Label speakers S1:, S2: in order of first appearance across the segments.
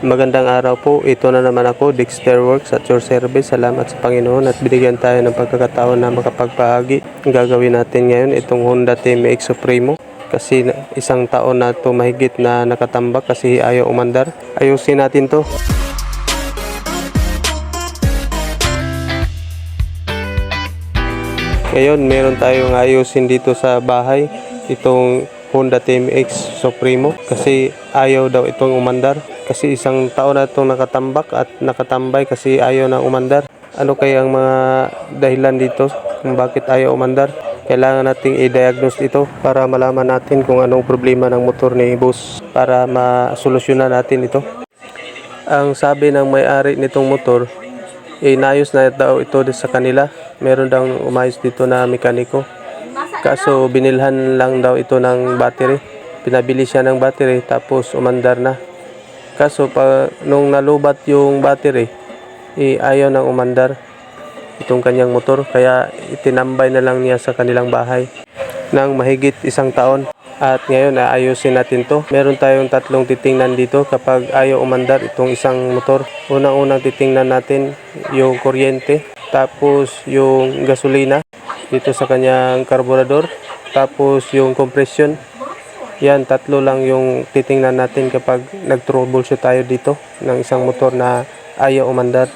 S1: Magandang araw po. Ito na naman ako, Dexter Works at your service. Salamat sa Panginoon at binigyan tayo ng pagkakataon na makapagpahagi. Ang gagawin natin ngayon itong Honda TMX Supremo. Kasi isang taon na ito mahigit na nakatambak kasi ayaw umandar. Ayusin natin to. Ngayon, meron tayong ayusin dito sa bahay. Itong Honda TMX Supremo kasi ayaw daw itong umandar. Kasi isang taon na itong nakatambak at nakatambay kasi ayaw na umandar. Ano kaya ang mga dahilan dito kung bakit ayaw umandar? Kailangan nating i-diagnose ito para malaman natin kung anong problema ng motor ni boss para masolusyonan natin ito. Ang sabi ng may-ari nitong motor, inayos na daw ito sa kanila. Meron daw umayos dito na mekaniko. Kaso binilhan lang daw ito ng battery. Pinabili siya ng battery tapos umandar na. Kaso pa nung nalubat yung battery, eh, ayaw nang umandar itong kanyang motor kaya itinambay na lang niya sa kanilang bahay ng mahigit isang taon. At ngayon ayusin natin to. Meron tayong tatlong titingnan dito kapag ayaw umandar itong isang motor. Unang-unang titingnan natin yung kuryente, tapos yung gasolina dito sa kanyang karburador, tapos yung compression. Yan, tatlo lang yung titingnan natin kapag nag-troubleshoot tayo dito ng isang motor na ayaw umandar.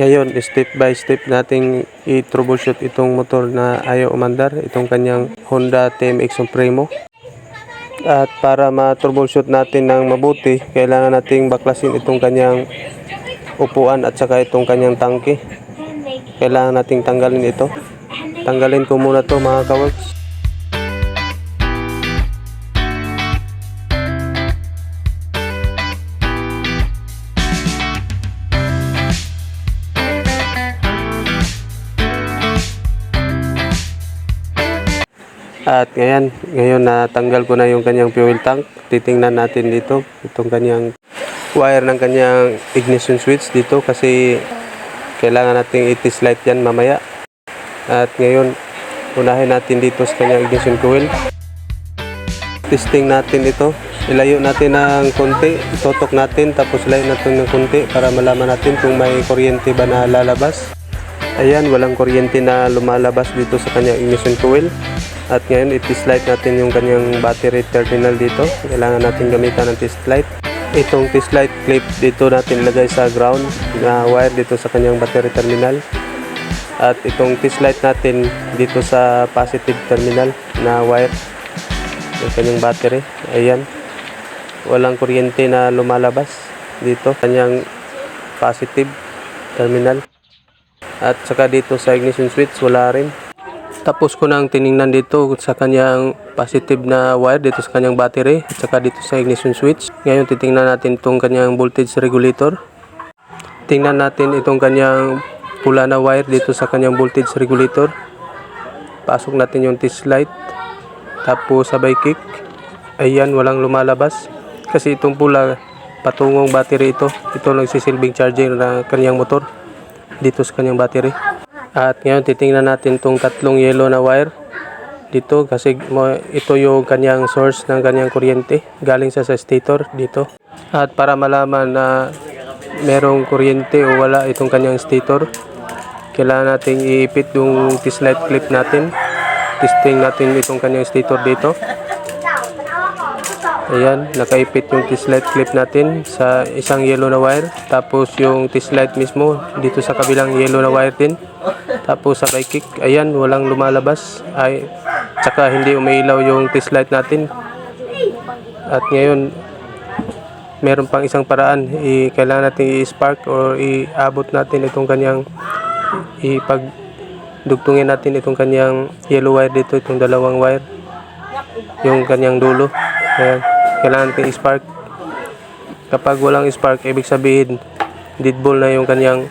S1: Ngayon, step by step nating i-troubleshoot itong motor na ayaw umandar, itong kanyang Honda TMX Supremo. At para ma-troubleshoot natin ng mabuti, kailangan nating baklasin itong kanyang upuan at saka itong kanyang tangke. Kailangan nating tanggalin ito. Tanggalin ko muna to mga kaworks. At ngayon, ngayon na tanggal ko na yung kanyang fuel tank. Titingnan natin dito itong kanyang wire ng kanyang ignition switch dito kasi kailangan nating itis light yan mamaya. At ngayon, unahin natin dito sa kanyang ignition coil. Testing natin ito. Ilayo natin ng konti, itotok natin tapos ilayo natin ng konti para malaman natin kung may kuryente ba na lalabas. Ayan, walang kuryente na lumalabas dito sa kanyang ignition coil. At ngayon, i-test light natin yung kanyang battery terminal dito. Kailangan natin gamitan ng test light. Itong test light clip dito natin ilagay sa ground na wire dito sa kanyang battery terminal. At itong test light natin dito sa positive terminal na wire yung kanyang battery. Ayan. Walang kuryente na lumalabas dito. Kanyang positive terminal. At saka dito sa ignition switch, wala rin. Tapos ko nang tiningnan dito sa kanyang positive na wire dito sa kanyang battery at saka dito sa ignition switch. Ngayon titingnan natin itong kanyang voltage regulator. Tingnan natin itong kanyang pula na wire dito sa kanyang voltage regulator. Pasok natin yung test light. Tapos sabay kick. Ayan, walang lumalabas. Kasi itong pula patungong battery ito. Ito nagsisilbing charger na kanyang motor dito sa kanyang battery. At ngayon titingnan natin itong tatlong yellow na wire dito kasi ito yung kanyang source ng kanyang kuryente galing sa sa stator dito. At para malaman na merong kuryente o wala itong kanyang stator, kailangan nating iipit yung test light clip natin. Testing natin itong kanyang stator dito. Ayan, nakaipit yung test light clip natin sa isang yellow na wire. Tapos yung test light mismo dito sa kabilang yellow na wire din. Tapos sa kick, ayan, walang lumalabas. Ay, tsaka hindi umiilaw yung test light natin. At ngayon, meron pang isang paraan. I, kailangan natin i-spark or iabot natin itong kanyang ipag dugtungin natin itong kanyang yellow wire dito, itong dalawang wire. Yung kanyang dulo. Ayan. Kailangan natin i-spark. Kapag walang spark, ibig sabihin, dead ball na yung kanyang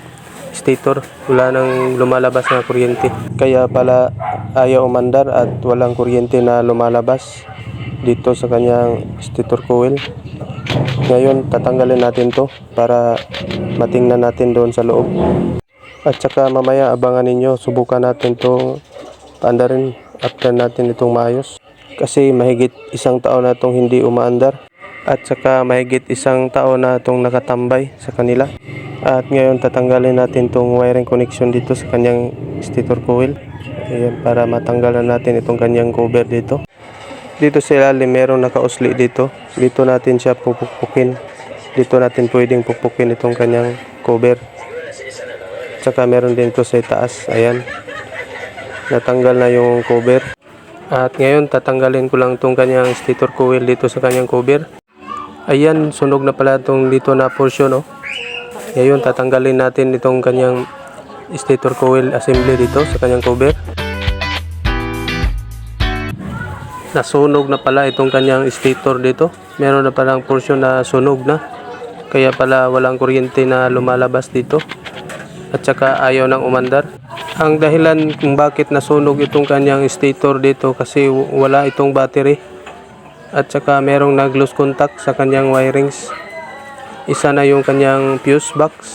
S1: stator. Wala nang lumalabas na kuryente. Kaya pala ayaw umandar at walang kuryente na lumalabas dito sa kanyang stator coil. Ngayon, tatanggalin natin to para matingnan natin doon sa loob. At saka mamaya abangan ninyo, subukan natin to paandarin after natin itong maayos. Kasi mahigit isang taon na itong hindi umaandar. at saka mahigit isang taon na itong nakatambay sa kanila. At ngayon tatanggalin natin itong wiring connection dito sa kanyang stator coil. Ayan, para matanggalan natin itong kanyang cover dito. Dito sa ilalim merong nakausli dito. Dito natin siya pupukpukin. Dito natin pwedeng pupukpukin itong kanyang cover. Tsaka meron din ito sa taas. Ayan. Natanggal na yung cover. At ngayon tatanggalin ko lang itong kanyang stator coil dito sa kanyang cover. Ayan, sunog na pala itong dito na portion. Oh. Ngayon tatanggalin natin itong kanyang stator coil assembly dito sa kanyang cover. Nasunog na pala itong kanyang stator dito. Meron na palang portion na sunog na. Kaya pala walang kuryente na lumalabas dito. At saka ayaw nang umandar. Ang dahilan kung bakit nasunog itong kanyang stator dito kasi wala itong battery. At saka merong nag-lose contact sa kanyang wirings. Isa na yung kanyang fuse box.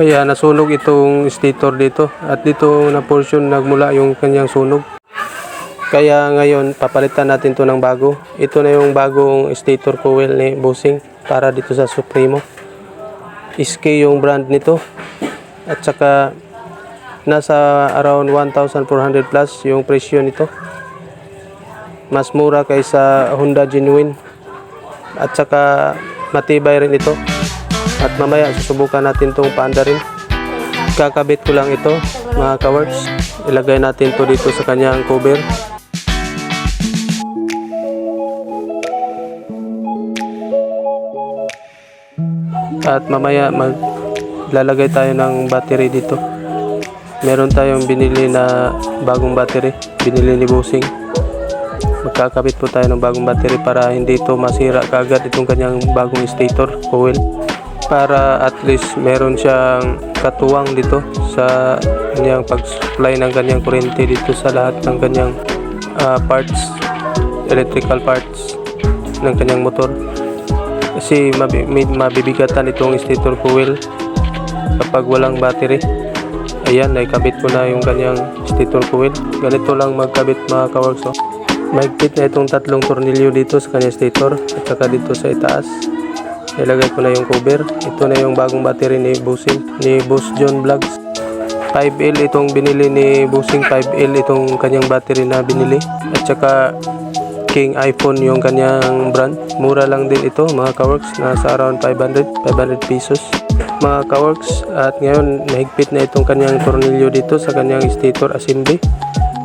S1: Kaya nasunog itong stator dito. At dito na portion nagmula yung kanyang sunog. Kaya ngayon, papalitan natin to ng bago. Ito na yung bagong stator coil ni Bossing para dito sa Supremo. SK yung brand nito. At saka nasa around 1,400 plus yung presyo nito. Mas mura kaysa Honda Genuine. At saka matibay rin ito. At mamaya susubukan natin itong paanda rin. Kakabit ko lang ito mga kaworks. Ilagay natin to dito sa kanyang cover. At mamaya maglalagay tayo ng battery dito. Meron tayong binili na bagong battery. Binili ni Busing. Magkakabit po tayo ng bagong battery para hindi ito masira kagad itong kanyang bagong stator coil. Para at least meron siyang katuwang dito sa kanyang pag-supply ng kanyang kuryente dito sa lahat ng kanyang ah, parts, electrical parts ng kanyang motor kasi mabibigatan itong stator coil kapag walang battery ayan naikabit ko na yung kanyang stator coil ganito lang magkabit mga kaworks oh. mahigpit na itong tatlong tornilyo dito sa kanyang stator at saka dito sa itaas ilagay ko na yung cover ito na yung bagong battery ni Busing ni Boss John Vlogs 5L itong binili ni Busing 5L itong kanyang battery na binili at saka King iPhone yung kanyang brand. Mura lang din ito mga kaworks. Nasa around 500, 500 pesos. Mga kaworks at ngayon nahigpit na itong kanyang tornilyo dito sa kanyang stator assembly.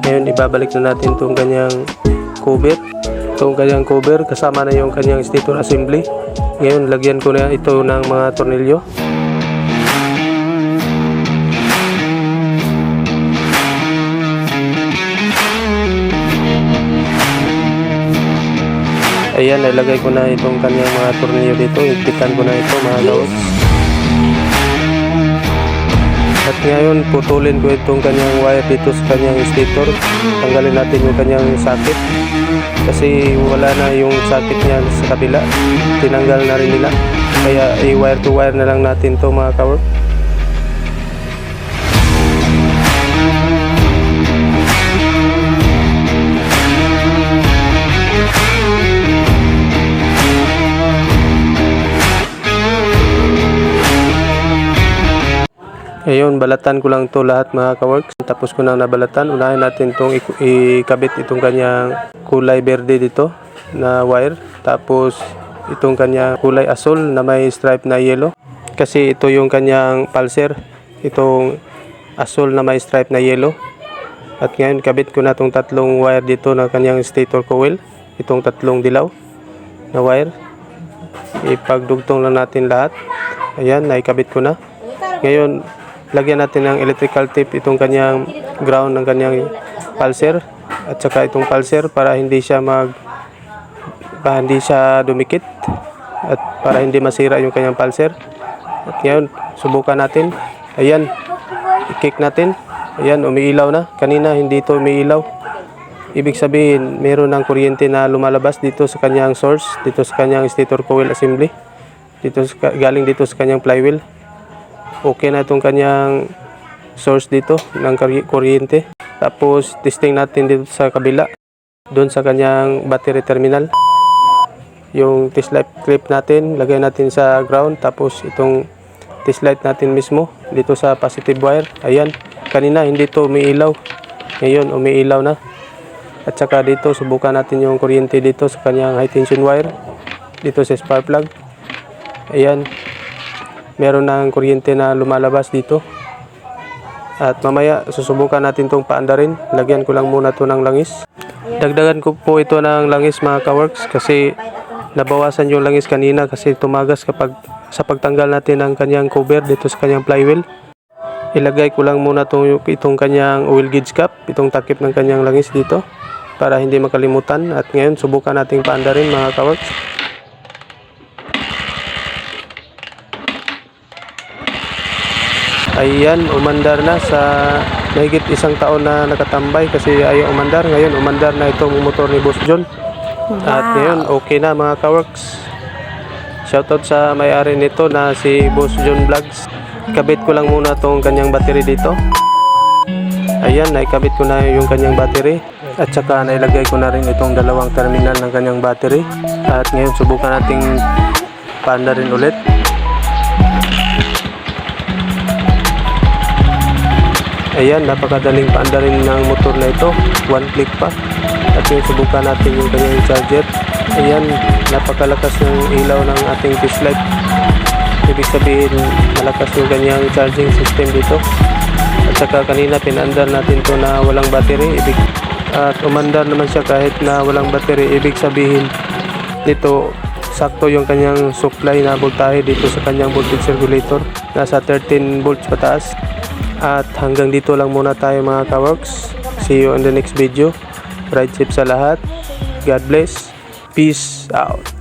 S1: Ngayon ibabalik na natin itong kanyang cover. Itong kanyang cover kasama na yung kanyang stator assembly. Ngayon lagyan ko na ito ng mga tornilyo. Ayan, nilagay ko na itong kanyang mga tornilyo dito. Higpitan ko na ito mga kaworks. Ngayon, putulin ko itong kanyang wire dito sa kanyang stator. Tanggalin natin yung kanyang socket. Kasi wala na yung socket niya sa kabila. Tinanggal na rin nila. Kaya i-wire to wire na lang natin to mga kawork. Ayun, balatan ko lang to lahat mga kaworks. Tapos ko nang nabalatan, unahin natin itong ikabit itong kanyang kulay berde dito na wire. Tapos itong kanyang kulay asul na may stripe na yellow. Kasi ito yung kanyang pulser. Itong asul na may stripe na yellow. At ngayon, kabit ko na itong tatlong wire dito na kanyang stator coil. Itong tatlong dilaw na wire. Ipagdugtong lang natin lahat. Ayan, naikabit ko na. Ngayon, lagyan natin ng electrical tape itong kanyang ground ng kanyang pulser at saka itong pulser para hindi siya mag para hindi siya dumikit at para hindi masira yung kanyang pulser. At ngayon, subukan natin. Ayan, i-kick natin. Ayan, umiilaw na. Kanina hindi ito umiilaw. Ibig sabihin, meron ng kuryente na lumalabas dito sa kanyang source, dito sa kanyang stator coil assembly. Dito sa, galing dito sa kanyang flywheel okay na itong kanyang source dito ng kuryente. Tapos testing natin dito sa kabila doon sa kanyang battery terminal. yung test light clip natin, lagay natin sa ground tapos itong test light natin mismo dito sa positive wire. Ayan, kanina hindi to umiilaw. Ngayon umiilaw na. At saka dito subukan natin yung kuryente dito sa kanyang high tension wire dito sa spark plug. Ayan. Meron ng kuryente na lumalabas dito. At mamaya susubukan natin tong paandarin. Lagyan ko lang muna to ng langis. Dagdagan ko po ito ng langis mga kaworks kasi nabawasan yung langis kanina kasi tumagas kapag sa pagtanggal natin ng kanyang cover dito sa kanyang flywheel. Ilagay ko lang muna itong, itong kanyang oil gauge cap, itong takip ng kanyang langis dito para hindi makalimutan. At ngayon subukan nating paandarin mga kaworks. Ayan, umandar na sa mahigit isang taon na nakatambay kasi ayaw umandar. Ngayon, umandar na itong motor ni Boss John. At ngayon, okay na mga kaworks. Shoutout sa may-ari nito na si Boss John Vlogs. Kabit ko lang muna tong kanyang battery dito. Ayan, naikabit ko na yung kanyang battery. At saka nailagay ko na rin itong dalawang terminal ng kanyang battery. At ngayon, subukan nating paanda rin ulit. Ayan, napakadaling paandarin ng motor na ito. One click pa. At yung subukan natin yung kanyang charger. Ayan, napakalakas ng ilaw ng ating fish light. Ibig sabihin, malakas yung kanyang charging system dito. At saka kanina pinandar natin to na walang battery. Ibig, at umandar naman siya kahit na walang battery. Ibig sabihin, dito sakto yung kanyang supply na voltahe dito sa kanyang voltage regulator. Nasa 13 volts pataas. At hanggang dito lang muna tayo mga kaworks. See you on the next video. Ride safe sa lahat. God bless. Peace out.